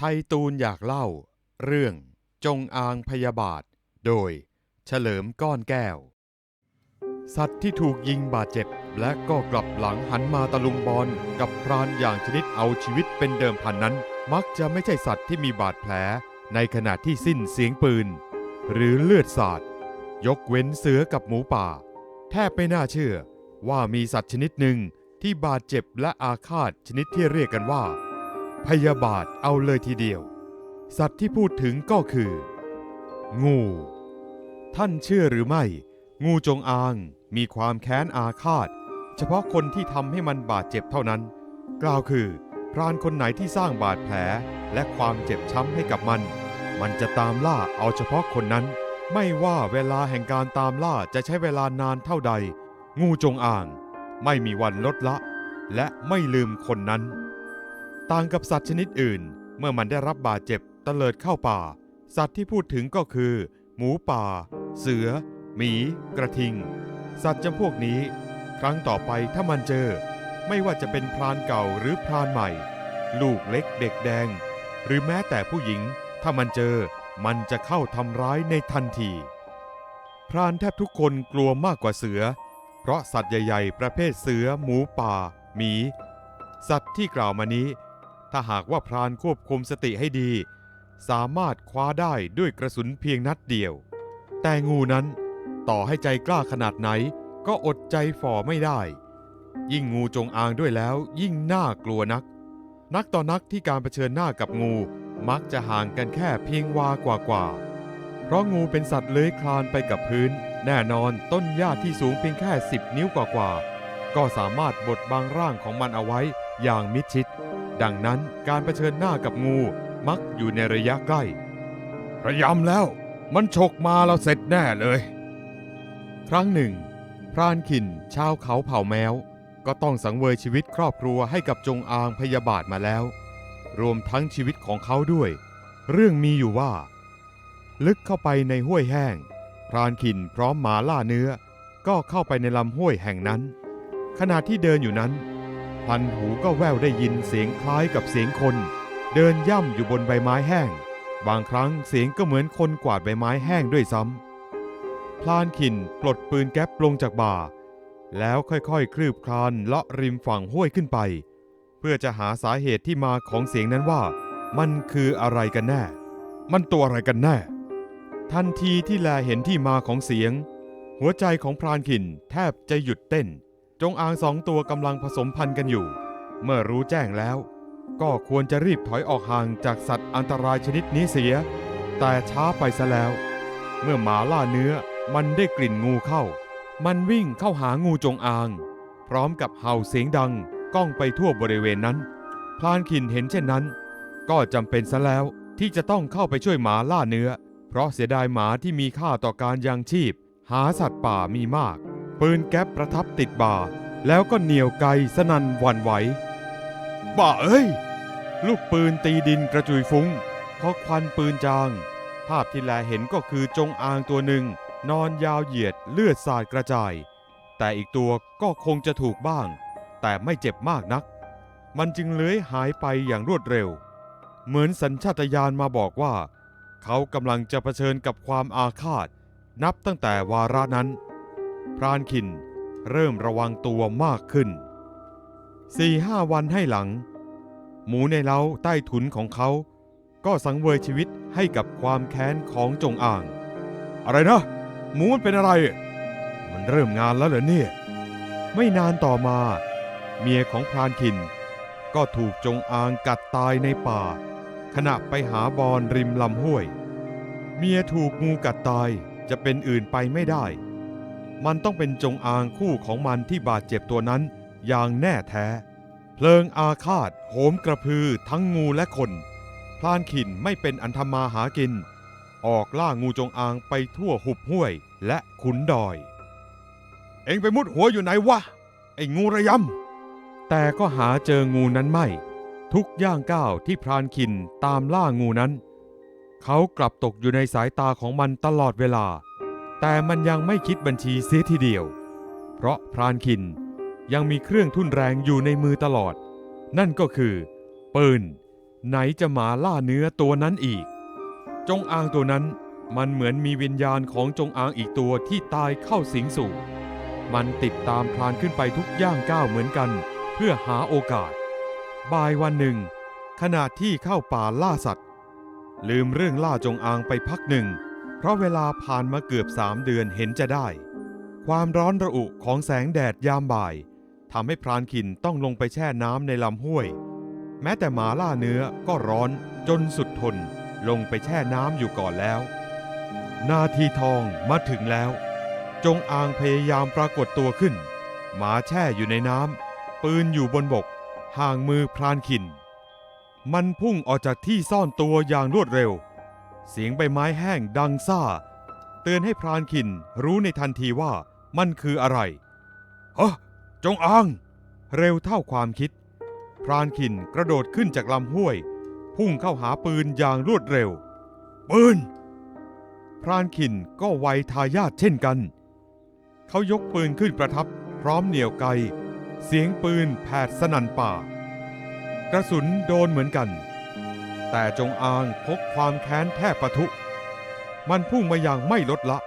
ไทยตูนอยากเล่า เรื่องจงอางพยาบาท โดยเฉลิมก้อนแก้ว สัตว์ที่ถูกยิงบาดเจ็บ และก็กลับหลังหันมาตะลุมบอลกับพรานอย่างชนิดเอาชีวิตเป็นเดิมพันนั้น มักจะไม่ใช่สัตว์ที่มีบาดแผล ในขณะที่สิ้นเสียงปืน หรือเลือดสาด ยกเว้นเสือกับหมูป่า แทบไม่น่าเชื่อว่ามีสัตว์ชนิดหนึ่งที่บาดเจ็บและอาฆาตชนิดที่เรียกกันว่า พยาบาทเอาเลยทีเดียว สัตว์ที่พูดถึงก็คือ งู ท่านเชื่อหรือไม่ งูจงอางมีความแค้นอาฆาต เฉพาะคนที่ทำให้มันบาดเจ็บเท่านั้น กล่าวคือพรานคนไหนที่สร้างบาดแผลและความเจ็บช้ำให้กับมัน มันจะตามล่าเอาเฉพาะคนนั้น ไม่ว่าเวลาแห่งการตามล่าจะใช้เวลานานเท่าใด งูจงอาง ไม่มีวันลดละ และไม่ลืมคนนั้น ต่างกับสัตว์ชนิดอื่น เมื่อมันได้รับบาดเจ็บเตลิดเข้าป่า สัตว์ที่พูดถึงก็คือ หมูป่า เสือ หมี กระทิง สัตว์จำพวกนี้ ครั้งต่อไปถ้ามันเจอ ไม่ว่าจะเป็นพรานเก่าหรือพรานใหม่ ลูกเล็กเด็กแดง หรือแม้แต่ผู้หญิง ถ้ามันเจอ มันจะเข้าทำร้ายในทันที พรานแทบทุกคนกลัวมากกว่าเสือ เพราะสัตว์ใหญ่ ๆ ประเภทเสือ หมูป่า หมี สัตว์ที่กล่าวมานี้ ถ้าหากว่าพรานควบคุมสติให้ดี สามารถคว้าได้ด้วยกระสุนเพียงนัดเดียว แต่งูนั้นต่อให้ใจกล้าขนาดไหน ก็อดใจฝ่อไม่ได้ ยิ่งงูจงอางด้วยแล้วยิ่งน่ากลัวนัก นักต่อนักที่การเผชิญหน้ากับงูมักจะห่างกันแค่เพียงวากว่าๆเพราะงูเป็นสัตว์เลื้อยคลานไปกับพื้น แน่นอนต้นหญ้าที่สูงเพียงแค่ 10 นิ้วกว่าๆก็สามารถบดบังร่างของมันเอาไว้อย่างมิดชิด ดังนั้นการเผชิญหน้ากับงูมักอยู่ในระยะใกล้ พยายามแล้ว มันฉกมาเราเสร็จแน่เลย ครั้งหนึ่ง พรานขินชาวเขาเผ่าแมว ก็ต้องสังเวยชีวิตครอบครัวให้กับจงอางพยาบาทมาแล้ว รวมทั้งชีวิตของเขาด้วย เรื่องมีอยู่ว่า ลึกเข้าไปในห้วยแห้ง พรานขินพร้อมหมาล่าเนื้อ ก็เข้าไปในลำห้วยแห่งนั้น ขณะที่เดินอยู่นั้น พันหูก็แว่วได้ยินเสียงคล้ายกับเสียงคน เดินย่ำอยู่บนใบไม้แห้ง บางครั้งเสียงก็เหมือนคนกวาดใบไม้แห้งด้วยซ้ำพลานขินปลดปืนแก๊ปลงจากบ่า แล้วค่อยๆ คลืบคลานเลาะริมฝั่งห้วยขึ้นไป เพื่อจะหาสาเหตุที่มาของเสียงนั้นว่า มันคืออะไรกันแน่ มันตัวอะไรกันแน่ ทันทีที่แลเห็นที่มาของเสียง หัวใจของพรานขินแทบจะหยุดเต้น จงอางสองตัวกำลังผสมพันธุ์กันอยู่ เมื่อรู้แจ้งแล้ว ก็ควรจะรีบถอยออกห่างจากสัตว์อันตรายชนิดนี้เสีย แต่ช้าไปซะแล้ว เมื่อหมาล่าเนื้อมันได้กลิ่นงูเข้า มันวิ่งเข้าหางูจงอาง พร้อมกับเห่าเสียงดังก้องไปทั่วบริเวณนั้น พลานขินเห็นเช่นนั้น ก็จำเป็นซะแล้วที่จะต้องเข้าไปช่วยหมาล่าเนื้อ เพราะเสียดายหมาที่มีค่าต่อการยังชีพ หาสัตว์ป่ามีมาก ปืนแก๊ปประทับติดบ่า แล้วก็เหนี่ยวไกสนันหวันไหวบ้าเอ้ย ลูกปืนตีดินกระจุยฟุ้งพอควันปืนจาง ภาพที่แลเห็นก็คือจงอางตัวหนึ่ง นอนยาวเหยียดเลือดสาดกระจาย แต่อีกตัวก็คงจะถูกบ้าง แต่ไม่เจ็บมากนัก มันจึงเลื้อยหายไปอย่างรวดเร็ว เหมือนสัญชาตญาณมาบอกว่า เขากำลังจะเผชิญกับความอาฆาต นับตั้งแต่วาระนั้น พรานขินเริ่มระวังตัวมากขึ้นสี่ห้าวันให้หลัง หมูในเล้าใต้ถุนของเขา ก็สังเวยชีวิตให้กับความแค้นของจงอ่าง อะไรนะ หมูมันเป็นอะไร มันเริ่มงานแล้วเหรอเนี่ย ไม่นานต่อมา เมียของพรานขิน ก็ถูกจงอางกัดตายในป่า ขณะไปหาบอนริมลำห้วย เมียถูกงูกัดตายจะเป็นอื่นไปไม่ได้ มันต้องเป็นจงอางคู่ของมันที่บาดเจ็บตัวนั้นอย่างแน่แท้ เพลิงอาฆาตโหมกระพือทั้งงูและคน พลานขินไม่เป็นอันธมาหากิน ออกล่างูจงอางไปทั่วหุบห้วยและขุนดอย เอ็งไปมุดหัวอยู่ไหนวะ ไอ้งูระยำ แต่ก็หาเจองูนั้นไม่ ทุกย่างก้าวที่พรานขินตามล่างูนั้น เขากลับตกอยู่ในสายตาของมันตลอดเวลา แต่มันยังไม่คิดบัญชีเสียทีเดียว เพราะพรานขินยังมีเครื่องทุ่นแรงอยู่ในมือตลอด นั่นก็คือ ปืน ไหนจะหมาล่าเนื้อตัวนั้นอีก จงอางตัวนั้นมันเหมือนมีวิญญาณของจงอางอีกตัวที่ตายเข้าสิงสู่ มันติดตามพลานขึ้นไปทุกย่างก้าวเหมือนกัน เพื่อหาโอกาส บ่ายวันหนึ่ง ขณะที่เข้าป่าล่าสัตว์ ลืมเรื่องล่าจงอางไปพักหนึ่ง เพราะเวลาผ่านมาเกือบสามเดือนเห็นจะได้ ความร้อนระอุของแสงแดดยามบ่ายทำให้พรานขินต้องลงไปแช่น้ำในลำห้วย แม้แต่หมาล่าเนื้อก็ร้อนจนสุดทนลงไปแช่น้ำอยู่ก่อนแล้ว นาทีทองมาถึงแล้ว จงอางพยายามปรากฏตัวขึ้น หมาแช่อยู่ในน้ำปืนอยู่บนบก ห่างมือพรานขิน มันพุ่งออกจากที่ซ่อนตัวอย่างรวดเร็ว เสียงใบไม้แห้งดังซ่า เตือนให้พรานขินรู้ในทันทีว่ามันคืออะไรฮะจงอาง เร็วเท่าความคิด พรานขินกระโดดขึ้นจากลำห้วย พุ่งเข้าหาปืนอย่างรวดเร็ว ปืน พรานขินก็ไวทายาทเช่นกัน เขายกปืนขึ้นประทับพร้อมเหนี่ยวไก เสียงปืนแผดสนั่นป่ากระสุนโดนเหมือนกัน แต่จงอางพกความแค้นแทบปะทุ มันพุ่งมาอย่างไม่ลดละ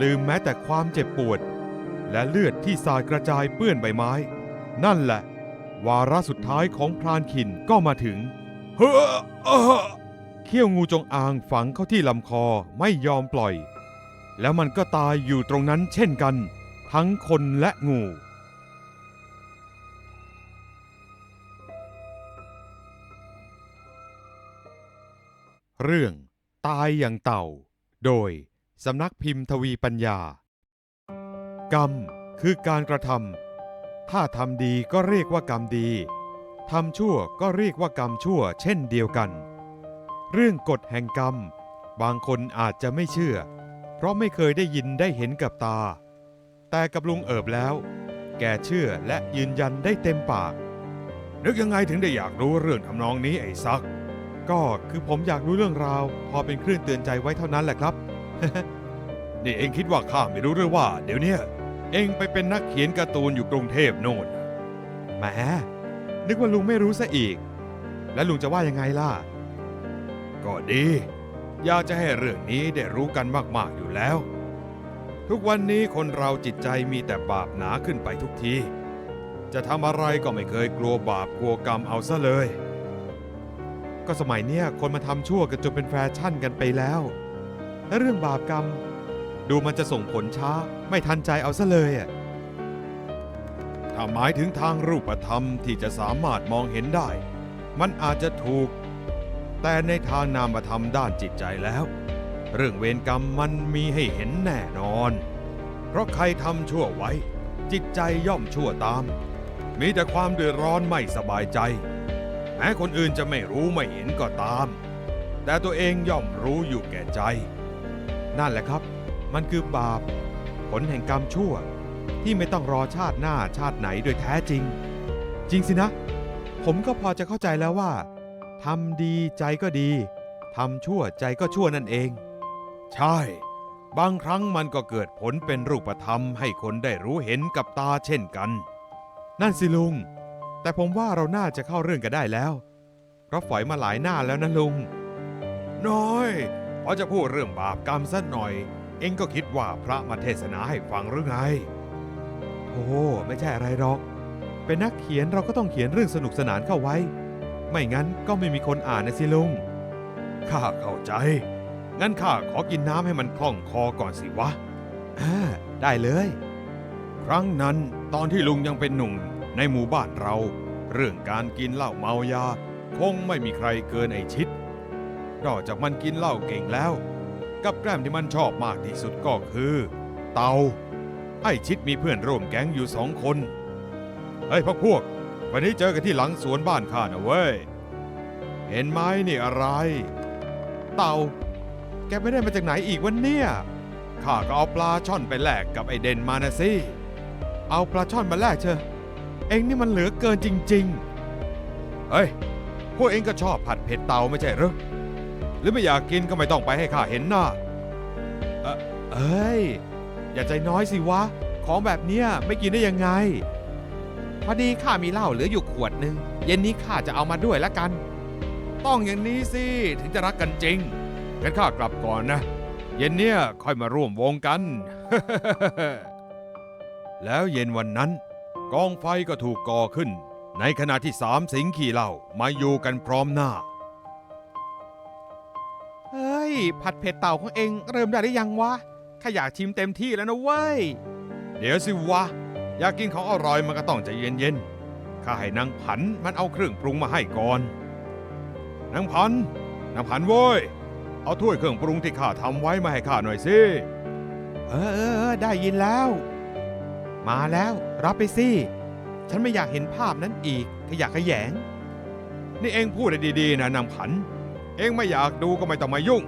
ลืมแม้แต่ความเจ็บปวด และเลือดที่สาดกระจายเปื้อนใบไม้ นั่นแหละ วาระสุดท้ายของพรานขินก็มาถึง เฮ้อเขี้ยวงูจงอางฝังเข้าที่ลำคอไม่ยอมปล่อย แล้วมันก็ตายอยู่ตรงนั้นเช่นกัน ทั้งคนและงู เรื่องตายอย่างเต่า โดยสำนักพิมพ์ทวีปัญญา กรรมคือการกระทำถ้าทำดีก็เรียกว่ากรรมดีทำชั่วก็เรียกว่ากรรมชั่ว เช่นเดียวกัน เรื่องกฎแห่งกรรม บางคนอาจจะไม่เชื่อ เพราะไม่เคยได้ยินได้เห็นกับตา แต่กับลุงเอิบแล้ว แกเชื่อและยืนยันได้เต็มปาก นึกยังไงถึงได้อยากรู้เรื่องทำนองนี้ไอ้ซัก ก็คือผมอยากรู้เรื่องราว พอเป็นเครื่องเตือนใจไว้เท่านั้นแหละครับ นี่เองคิดว่าข้าไม่รู้หรือว่า เดี๋ยวเนี้ยเองไปเป็นนักเขียนการ์ตูนอยู่กรุงเทพโน่นแหมนึกว่าลุงไม่รู้ซะอีก แล้วลุงจะว่ายังไงล่ะ ก็ดี อยากจะให้เรื่องนี้ได้รู้กันมากๆอยู่แล้ว ทุกวันนี้คนเราจิตใจมีแต่บาปหนาขึ้นไปทุกที จะทำอะไรก็ไม่เคยกลัวบาปกลัวกรรมเอาซะเลย ก็สมัยเนี้ยคนมาทำชั่วกันจนเป็นแฟชั่นกันไปแล้ว และเรื่องบาปกรรม ดูมันจะส่งผลช้าไม่ทันใจเอาซะเลยอะถ้าหมายถึงทางรูปธรรมที่จะสามารถมองเห็นได้ มันอาจจะถูก แต่ในทางนามธรรมด้านจิตใจแล้ว เรื่องเวรกรรมมันมีให้เห็นแน่นอน เพราะใครทำชั่วไว้ จิตใจย่อมชั่วตาม มีแต่ความเดือดร้อนไม่สบายใจ แม้คนอื่นจะไม่รู้ไม่เห็นก็ตาม แต่ตัวเองย่อมรู้อยู่แก่ใจ นั่นแหละครับ มันคือบาป ผลแห่งกรรมชั่ว ที่ไม่ต้องรอชาติหน้าชาติไหนโดยแท้จริง จริงสินะ ผมก็พอจะเข้าใจแล้วว่าทำดีใจก็ดีทำชั่วใจก็ชั่วนั่นเอง ใช่ บางครั้งมันก็เกิดผลเป็นรูปธรรมให้คนได้รู้เห็นกับตาเช่นกัน นั่นสิลุง แต่ผมว่าเราน่าจะเข้าเรื่องกันได้แล้ว เพราะฝอยมาหลายหน้าแล้วนะลุง น้อยพอจะพูดเรื่องบาปกรรมสักหน่อย เอ็งก็คิดว่าพระมาเทศนาให้ฟังหรือไงโอ้ไม่ใช่อะไรหรอก เป็นนักเขียนเราก็ต้องเขียนเรื่องสนุกสนานเข้าไว้ ไม่งั้นก็ไม่มีคนอ่านนะสิลุง ข้าเข้าใจ งั้นข้าขอกินน้ำให้มันคล่องคอก่อนสิวะอ่าได้เลย ครั้งนั้นตอนที่ลุงยังเป็นหนุ่ม ในหมู่บ้านเรา เรื่องการกินเหล้าเมายา คงไม่มีใครเกินไอชิดนอกจากมันกินเหล้าเก่งแล้ว กับแกล้มที่มันชอบมากที่สุดก็คือ เตา ไอชิดมีเพื่อนร่วมแก๊งอยู่สองคนเฮ้ยพวกพวก วันนี้เจอกันที่หลังสวนบ้านข้านะเว้ย เห็นไหมนี่อะไร เตา แกไม่ได้มาจากไหนอีกวันเนี่ยข้าก็เอาปลาช่อนไปแลกกับไอเดนมานะสิ เอาปลาช่อนมาแลกเชอะ เองนี่มันเหลือเกินจริง ๆ เฮ้ย พวกเองก็ชอบผัดเผ็ดเตาไม่ใช่หรือหรือไม่อยากกินก็ไม่ต้องไปให้ข้าเห็นหน้าเอ่อเอ้ย อย่าใจน้อยสิวะ ของแบบเนี้ยไม่กินได้ยังไง พอดีข้ามีเหล้าเหลืออยู่ขวดหนึ่งเย็นนี้ข้าจะเอามาด้วยละกัน ต้องอย่างนี้สิถึงจะรักกันจริงงั้นข้ากลับก่อนนะ เย็นเนี้ยค่อยมาร่วมวงกัน แล้วเย็นวันนั้น กองไฟก็ถูกก่อขึ้น ในขณะที่สามสิงขี่เหล่ามาอยู่กันพร้อมหน้า เฮ้ย ผัดเผ็ดเต่าของเองเริ่มได้หรือยังวะข้าอยากชิมเต็มที่แล้วนะเว้ย เดี๋ยวสิวะ อยากกินของอร่อยมันก็ต้องใจเย็นๆ ข้าให้นางผันมันเอาเครื่องปรุงมาให้ก่อน นางผัน นางผันโว้ย เอาถ้วยเครื่องปรุงที่ข้าทำไว้มาให้ข้าหน่อยสิ เออเออเออได้ยินแล้ว มาแล้ว รับไปสิ ฉันไม่อยากเห็นภาพนั้นอีก ขยะขยง นี่เองพูดได้ดีๆนะนางผัน เองไม่อยากดูก็ไม่ต้องมายุ่ง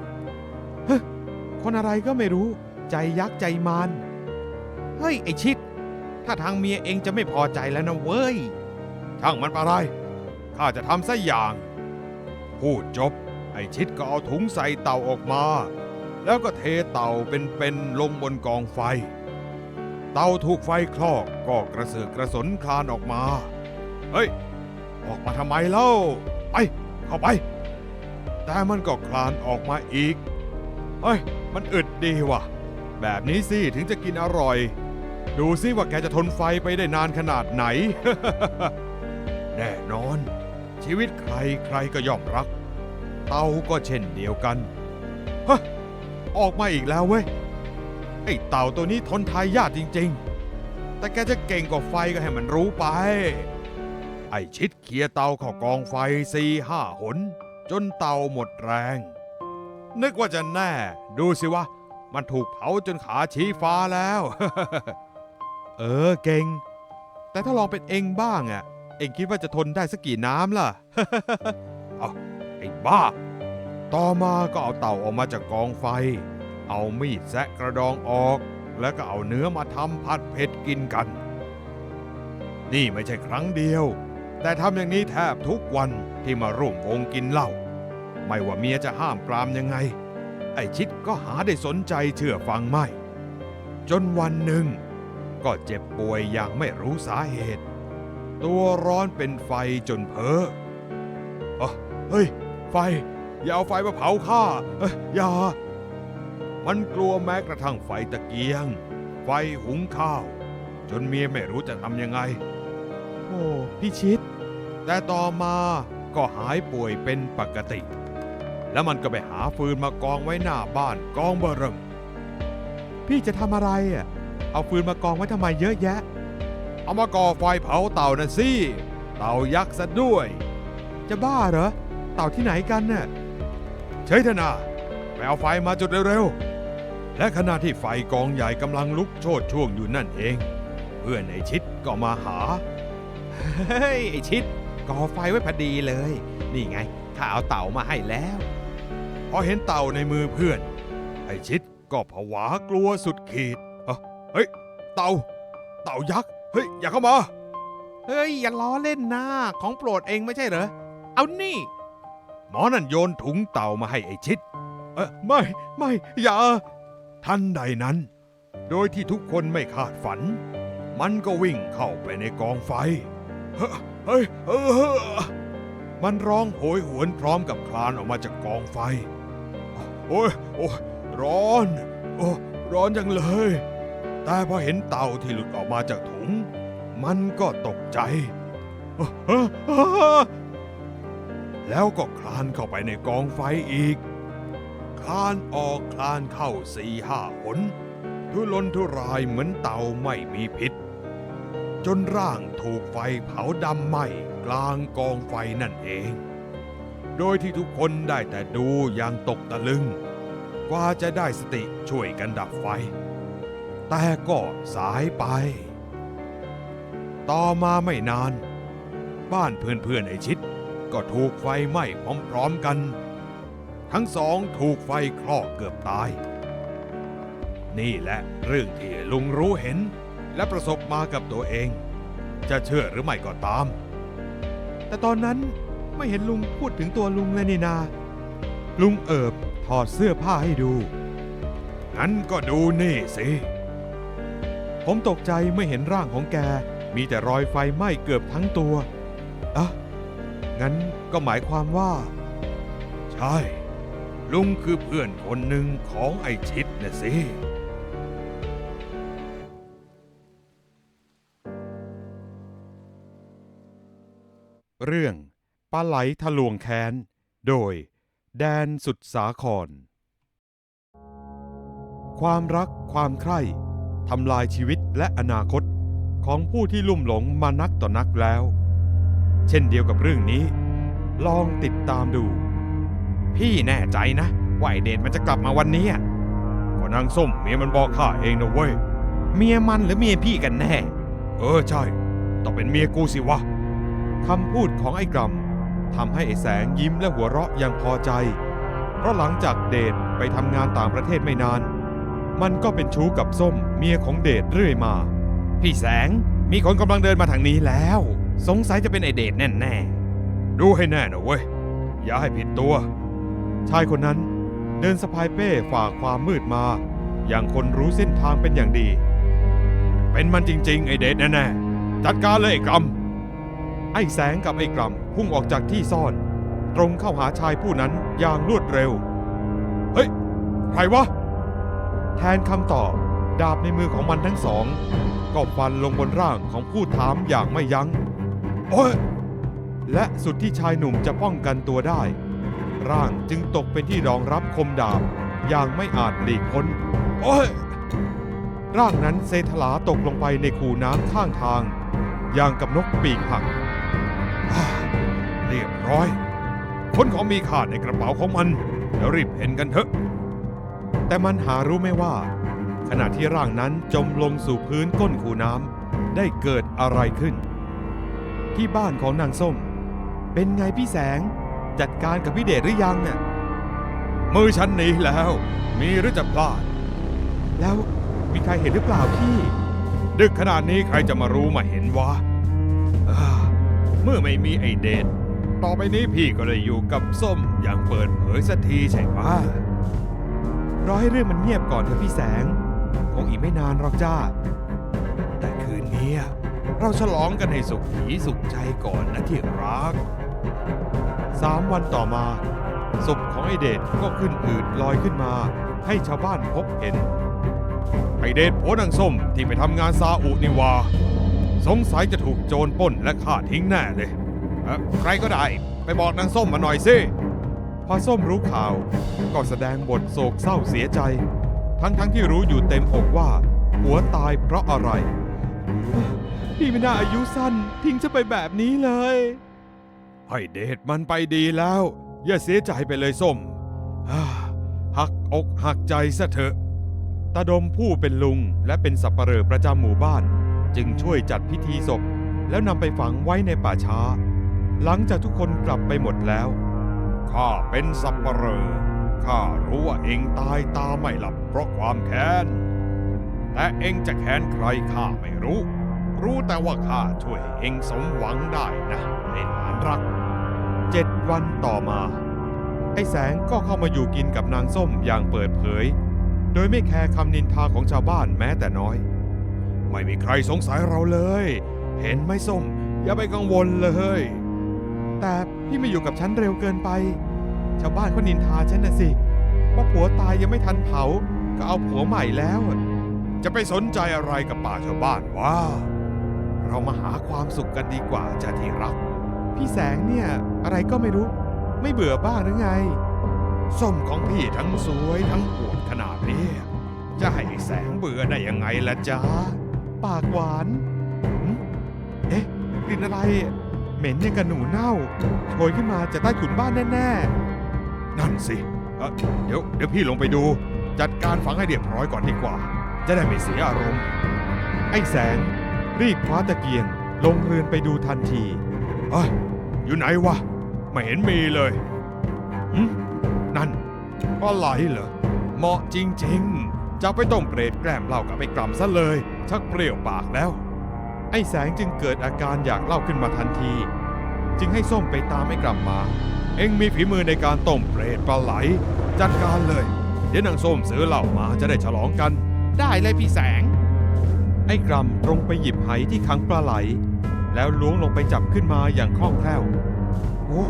คนอะไรก็ไม่รู้ ใจยักษ์ใจมารเฮ้ย ไอชิด ถ้าทางเมียเองจะไม่พอใจแล้วนะเว้ย ช่างมันปะไร ข้าจะทำซะอย่าง พูดจบ ไอชิดก็เอาถุงใส่เต่าออกมา แล้วก็เทเต่าเป็นๆลงบนกองไฟ เตาถูกไฟคลอกก็กระเสือกกระสนคลานออกมา เฮ้ย ออกมาทำไมเล่า ไป เข้าไป แต่มันก็คลานออกมาอีก เฮ้ย มันอึดดีว่ะ แบบนี้สิถึงจะกินอร่อย ดูสิว่าแกจะทนไฟไปได้นานขนาดไหน แน่นอน ชีวิตใครใครก็ย่อมรัก เตาก็เช่นเดียวกัน ฮะ ออกมาอีกแล้วเว้ย ไอ้เต่าตัวนี้ทนทายยากจริง ๆ แต่แกจะเก่งกว่าไฟก็ให้มันรู้ไป ไอ้ชิดเคลียเต่าเข้ากองไฟสี่ห้าหน จนเต่าหมดแรง นึกว่าจะแน่ ดูสิวะ มันถูกเผาจนขาชี้ฟ้าแล้ว เออเก่ง แต่ถ้าลองเป็นเองบ้างอะเองคิดว่าจะทนได้สักกี่น้ำล่ะ เอาไอ้บ้า ต่อมาก็เอาเต่าออกมาจากกองไฟ เอามีดแซะกระดองออก แล้วก็เอาเนื้อมาทำผัดเผ็ดกินกัน นี่ไม่ใช่ครั้งเดียว แต่ทำอย่างนี้แทบทุกวันที่มาร่วมวงกินเหล้าไม่ว่าเมียจะห้ามปรามยังไง ไอชิดก็หาได้สนใจเชื่อฟังไม่ จนวันหนึ่ง ก็เจ็บป่วยอย่างไม่รู้สาเหตุ ตัวร้อนเป็นไฟจนเพ้อเฮ้ย ไฟ อย่าเอาไฟมาเผาข้าอย่า มันกลัวแม้กระทั่งไฟตะเกียง ไฟหุงข้าว จนเมียไม่รู้จะทำยังไง โอ้พี่ชิด แต่ต่อมาก็หายป่วยเป็นปกติ แล้วมันก็ไปหาฟืนมากองไว้หน้าบ้านกองเบอร์เริ่มพี่จะทำอะไรอะเอาฟืนมากองไว้ทำไมเยอะแยะ เอามาก่อไฟเผาเต่านะสิ เต่ายักษ์ซะด้วย จะบ้าเหรอ เต่าที่ไหนกันน่ะเฉยเถอะนาไปเอาไฟมาจุดเร็วๆ และขณะที่ไฟกองใหญ่กำลังลุกโชดช่วงอยู่นั่นเอง เพื่อนไอชิดก็มาหา เฮ้ย ไอชิดก่อไฟไว้พอดีเลย นี่ไงข้าเอาเต่ามาให้แล้วพอเห็นเต่าในมือเพื่อน ไอชิดก็ผวากลัวสุดขีดเอ้อเฮ้ย เต่า เต่ายักษ์เฮ้ย อย่าเข้ามา เฮ้ย อย่าล้อเล่นนะของโปรดเองไม่ใช่เหรอ เอานี่ หมอนั่นโยนถุงเต่ามาให้ไอชิดเออไม่ไม่อย่า ทันใดนั้น โดยที่ทุกคนไม่คาดฝัน มันก็วิ่งเข้าไปในกองไฟ เฮ้ยเฮ้ยเฮ้ยมันร้องโหยหวนพร้อมกับคลานออกมาจากกองไฟ โอ้ยโอ้ยร้อน โอ้ร้อนจังเลย แต่พอเห็นเต่าที่หลุดออกมาจากถุง มันก็ตกใจ แล้วก็คลานเข้าไปในกองไฟอีก คลานออกคลานเข้าสี่ห้าหนทุรนทุรายเหมือนเต่าไม่มีพิษ จนร่างถูกไฟเผาดำไหม้กลางกองไฟนั่นเอง โดยที่ทุกคนได้แต่ดูอย่างตกตะลึง กว่าจะได้สติช่วยกันดับไฟ แต่ก็สายไป ต่อมาไม่นาน บ้านเพื่อนๆไอชิดก็ถูกไฟไหม้พร้อมๆกัน ทั้งสองถูกไฟคลอกเกือบตาย นี่แหละเรื่องที่ลุงรู้เห็นและประสบมากับตัวเอง จะเชื่อหรือไม่ก็ตาม แต่ตอนนั้นไม่เห็นลุงพูดถึงตัวลุงเลยนี่นา ลุงเอิบถอดเสื้อผ้าให้ดู งั้นก็ดูนี่สิ ผมตกใจเมื่อเห็นร่างของแก มีแต่รอยไฟไหม้เกือบทั้งตัว อะ งั้นก็หมายความว่า ใช่ ลุงคือเพื่อนคนหนึ่งของไอชิดนะสิ เรื่องปลาไหลทะลวงแค้น โดย แดนสุดสาคร ความรักความใคร่ทำลายชีวิตและอนาคตของผู้ที่ลุ่มหลงมานักต่อนักแล้ว เช่นเดียวกับเรื่องนี้ ลองติดตามดู พี่แน่ใจนะว่าไอเดนมันจะกลับมาวันนี้อะก็นางส้มเมียมันบอกข้าเองนะเว้ย เมียมันหรือเมียพี่กันแน่ เออใช่ ต้องเป็นเมียกูสิวะคำพูดของไอ้กรำทำให้ไอ้แสงยิ้มและหัวเราะอย่างพอใจ เพราะหลังจากเดทไปทำงานต่างประเทศไม่นาน มันก็เป็นชู้กับส้มเมียของเดทเรื่อยมา พี่แสงมีคนกำลังเดินมาทางนี้แล้ว สงสัยจะเป็นไอเดทแน่แน่ๆดูให้แน่นะเว้ย อย่าให้ผิดตัว ชายคนนั้นเดินสะพายเป้ฝ่าความมืดมา อย่างคนรู้เส้นทางเป็นอย่างดี เป็นมันจริง ๆ ไอเดทแน่ๆจัดการเลยไอ้กไอแสงกับไอกรำพุ่งออกจากที่ซ่อน ตรงเข้าหาชายผู้นั้นอย่างรวดเร็ว เฮ้ย ใครวะ แทนคำตอบดาบในมือของมันทั้งสอง ก็ฟันลงบนร่างของผู้ถามอย่างไม่ยัง้ง โอ้ยและสุดที่ชายหนุ่มจะป้องกันตัวได้ ร่างจึงตกเป็นที่รองรับคมดาบอย่างไม่อาจหลีกพ้น โอ้ย ร่างนั้นเซทลาตกลงไปในคูน้ำข้างทาง อย่างกับนกปีกหัก เรียบร้อย คนของมีค่าในกระเป๋าของมัน แล้วรีบเห็นกันเถอะ แต่มันหารู้ไม่ว่า ขณะที่ร่างนั้นจมลงสู่พื้นก้นคูน้ำได้เกิดอะไรขึ้น ที่บ้านของนางส้ม เป็นไงพี่แสง จัดการกับพี่เดชหรือยังน่ะมือฉันหนีแล้ว มีหรือจะพลาด แล้วมีใครเห็นหรือเปล่าพี่ ดึกขนาดนี้ใครจะมารู้มาเห็นวะอ่าเมื่อไม่มีไอเดทต่อไปนี้พี่ก็เลยอยู่กับส้มอย่างเปิดเผยสักทีใช่ปะรอให้เรื่องมันเงียบก่อนเถอะพี่แสง คงอีกไม่นานหรอกจ้า แต่คืนนี้เราฉลองกันให้สุขผีสุขใจก่อนนะที่รัก สามวันต่อมา ศพของไอเดชก็ขึ้นอืดลอยขึ้นมา ให้ชาวบ้านพบเห็น ไอเดทโผนางส้มที่ไปทำงานซาอุนี่วา สงสัยจะถูกโจรปล้นและฆ่าทิ้งแน่เลยใครก็ได้ ไปบอกนางส้มมาหน่อยสิพอส้มรู้ข่าว ก็แสดงบทโศกเศร้าเสียใจ ทั้งทั้งๆที่รู้อยู่เต็มอกว่า หัวตายเพราะอะไร พี่ไม่น่าอายุสั้นทิ้งจะไปแบบนี้เลย ให้เดทมันไปดีแล้ว อย่าเสียใจไปเลยส้มหักอกหักใจซะเถอะตาดมผู้เป็นลุงและเป็นสับปเหร่อประจำหมู่บ้าน จึงช่วยจัดพิธีศพ แล้วนำไปฝังไว้ในป่าช้า หลังจากทุกคนกลับไปหมดแล้วข้าเป็นสับปเหร่อข้ารู้ว่าเองตายตาไม่หลับเพราะความแค้นแต่เองจะแค้นใครข้าไม่รู้ รู้แต่ว่าข้าช่วยเองสมหวังได้นะ ไอ้หลานรักเจ็ดวันต่อมา ไอ้แสงก็เข้ามาอยู่กินกับนางส้มอย่างเปิดเผย โดยไม่แคร์คำนินทาของชาวบ้านแม้แต่น้อย ไม่มีใครสงสัยเราเลย เห็นไหมส้ม อย่าไปกังวลเลย แต่พี่ไม่อยู่กับฉันเร็วเกินไป ชาวบ้านเขานินทาฉันน่ะสิว่าผัวตายยังไม่ทันเผา ก็เอาผัวใหม่แล้ว จะไปสนใจอะไรกับป่าชาวบ้านวะเรามาหาความสุขกันดีกว่าจะที่รัก พี่แสงเนี่ย อะไรก็ไม่รู้ ไม่เบื่อบ้างหรือไง ส้มของพี่ทั้งสวยทั้งอวดขนาดนี้ จะให้แสงเบื่อได้ยังไงล่ะจ๊ะ ปากหวาน เอ๊ะกลิ่นอะไร เหม็นยังกับหนูเน่าโชยขึ้นมาจากใต้ถุนบ้านแน่ๆ นั่นสิเเดี๋ยวเดี๋ยวพี่ลงไปดู จัดการฝังให้เรียบร้อยก่อนดีกว่า จะได้ไม่เสียอารมณ์ ไอ้แสงรีบคว้าตะเกียงลงเรือนไปดูทันทีเอ้ย อยู่ไหนวะ ไม่เห็นมีเลยหึนั่นปลาไหลเหรอ เหมาะจริงๆ จะไปต้มเปรตแกล้มเหล้ากับไอ้กล่ำซะเลย ชักเปรี้ยวปากแล้ว ไอ้แสงจึงเกิดอาการอยากเล่าขึ้นมาทันที จึงให้ส้มไปตามไอ้กลับมา เอ็งมีฝีมือในการต้มเปรตปลาไหล จัดการเลย เดี๋ยวนางส้มซื้อเหล้ามาจะได้ฉลองกัน ได้เลยพี่แสง ไอ้กรัมตรงไปหยิบไหที่ขังปลาไหล แล้วล้วงลงไปจับขึ้นมาอย่างคล่องแคล่ว โอ้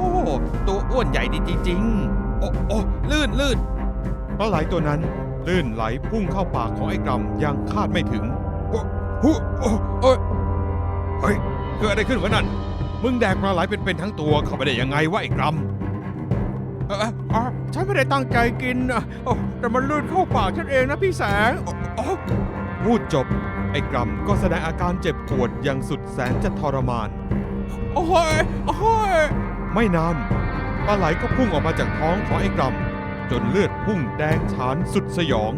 ตัวอ้วนใหญ่ดีจริงโอ้โอ้ลื่นลื่นปลาไหลตัวนั้นลื่นไหลพุ่งเข้าปากของไอ้กรำอย่างคาดไม่ถึง โอ้โอ้โอ้โอ้ยเฮ้ยเกิดอะไรขึ้นวะนั่น มึงแดกปลาไหลเป็นๆทั้งตัวเข้าไปได้ยังไงวะไอ้กรัมเออเออฉันไม่ได้ตั้งใจกินนะโอ้แต่มันลื่นเข้าปากฉันเองนะพี่แสงโอ้โอ้พูดจบ ไอ้กรำก็แสดงอาการเจ็บปวดอย่างสุดแสนจะทรมาน โอ้ยโอ้ยไม่นานปลาไหลก็พุ่งออกมาจากท้องของไอ้กรำจนเลือดพุ่งแดงฉานสุดสยอง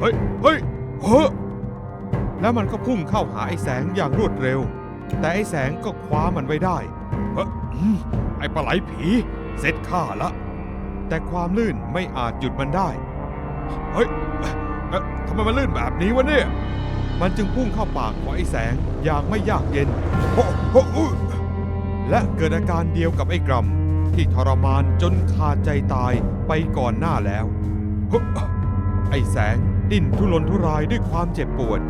เฮ้ย เฮ้ย เฮ้ยแล้วมันก็พุ่งเข้าหาไอ้แสงอย่างรวดเร็ว แต่ไอ้แสงก็คว้ามันไว้ได้ เฮ้ยอืมไอ้ปลาไหลผี เสร็จข้าละ แต่ความลื่นไม่อาจหยุดมันได้ เฮ้ยเอ๊ะทำไมมันลื่นแบบนี้วะเนี่ย มันจึงพุ่งเข้าปากของไอ้แสงอย่างไม่ยากเย็น และเกิดอาการเดียวกับไอ้กรำที่ทรมานจนขาดใจตายไปก่อนหน้าแล้ว ไอ้แสงดิ้นทุรนทุรายด้วยความเจ็บปวด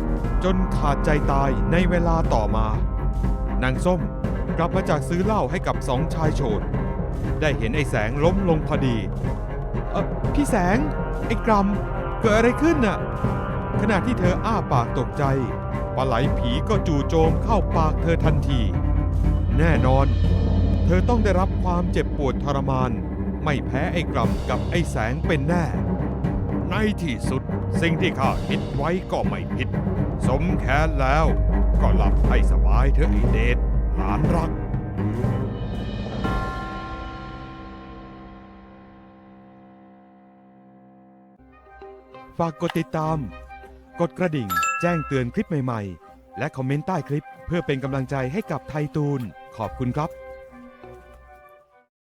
จนขาดใจตายในเวลาต่อมา นางส้มกลับมาจากซื้อเหล้าให้กับสองชายโฉดได้เห็นไอ้แสงล้มลงพอดี เออพี่แสง ไอ้กรำเกิดอะไรขึ้นน่ะ ขณะที่เธออ้าปากตกใจปลาไหลผีก็จู่โจมเข้าปากเธอทันที แน่นอน เธอต้องได้รับความเจ็บปวดทรมาน ไม่แพ้ไอ้กรำกับไอ้แสงเป็นแน่ ในที่สุดสิ่งที่ข้าคิดไว้ก็ไม่ผิด สมแค้นแล้วก็หลับให้สบายเถอะไอเดชหลานรัก ฝากกดติดตาม กดกระดิ่ง แจ้งเตือนคลิปใหม่ๆ และคอมเมนต์ใต้คลิป เพื่อเป็นกำลังใจให้กับไทยตูน ขอบคุณครับ